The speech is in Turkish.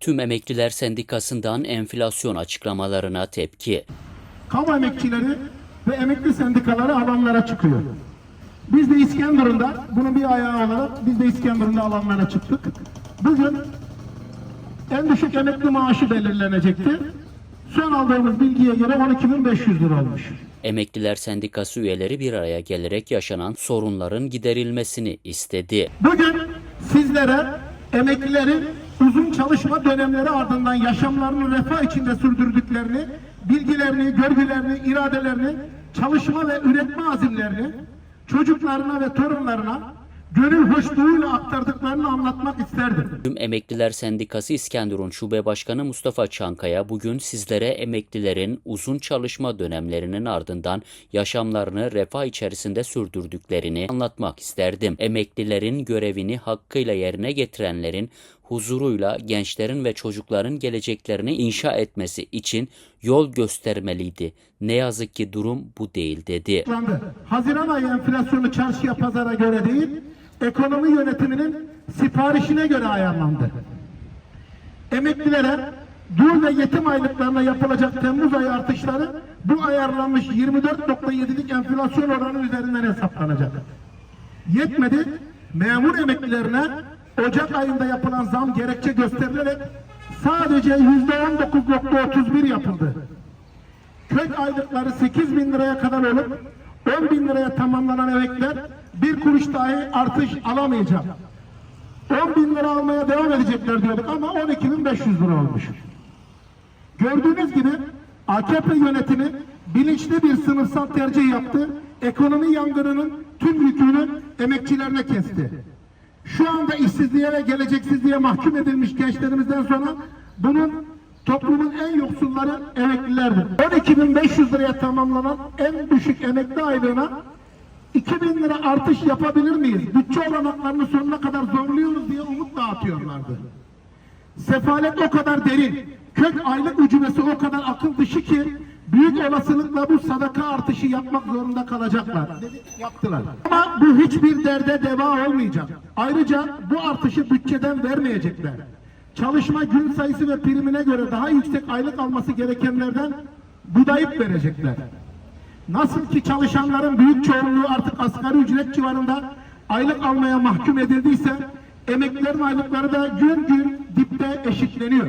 Tüm Emekliler Sendikası'ndan enflasyon açıklamalarına tepki. kamu emekçileri ve emekli sendikaları alanlara çıkıyor. Biz de İskenderun'da bunun bir ayağı olarak biz de İskenderun'da alanlara çıktık. Bugün en düşük emekli maaşı belirlenecekti. Son aldığımız bilgiye göre 12.500 lira olmuş. Emekliler Sendikası üyeleri bir araya gelerek yaşanan sorunların giderilmesini istedi. Bugün sizlere emeklilerin uzun çalışma dönemleri ardından yaşamlarını refah içinde sürdürdüklerini, bilgilerini, görgülerini, iradelerini, çalışma ve üretme azimlerini çocuklarına ve torunlarına gönül hoşluğuyla aktardıklarını anlatmak isterdim. Tüm Emekliler Sendikası İskenderun Şube Başkanı Mustafa Çankaya bugün sizlere emeklilerin uzun çalışma dönemlerinin ardından yaşamlarını refah içerisinde sürdürdüklerini anlatmak isterdim. Emeklilerin görevini hakkıyla yerine getirenlerin huzuruyla gençlerin ve çocukların geleceklerini inşa etmesi için yol göstermeliydi. Ne yazık ki durum bu değil dedi. Haziran ayı enflasyonu çarşıya pazara göre değil, ekonomi yönetiminin siparişine göre ayarlandı. Emeklilere dul ve yetim aylıklarına yapılacak Temmuz ayı artışları bu ayarlanmış 24.7'lik enflasyon oranı üzerinden hesaplanacak. Yetmedi, memur emeklilerine Ocak ayında yapılan zam gerekçe gösterilerek sadece %19.31 yapıldı kök aylıkları 8 bin liraya kadar olup 10 bin liraya tamamlanan emekler bir kuruş dahi artış alamayacak. 10 bin lira almaya devam edecekler diyorduk ama 12 bin 500 lira olmuş. Gördüğünüz gibi AKP yönetimi bilinçli bir sınıfsal tercih yaptı. Ekonomi yangınının tüm yükünü emekçilerine kesti. Şu anda işsizliğe ve geleceksizliğe mahkum edilmiş gençlerimizden sonra bunun toplumun en yoksulları emeklilerdir. 12.500 liraya tamamlanan en düşük emekli aylığına 2000 lira artış yapabilir miyiz? Bütçe olanaklarını sonuna kadar zorluyoruz diye umut dağıtıyorlardı. Sefalet o kadar derin, kök aylık ucubesi o kadar akıl dışı ki büyük olasılıkla bu sadaka artışı yapmak zorunda kalacaklar. Yaptılar. Ama bu hiçbir derde deva olmayacak. Ayrıca bu artışı bütçeden vermeyecekler. Çalışma gün sayısı ve primine göre daha yüksek aylık alması gerekenlerden budayıp verecekler. Nasıl ki çalışanların büyük çoğunluğu artık asgari ücret civarında aylık almaya mahkum edildiyse emeklilerin aylıkları da gün gün dipte eşitleniyor.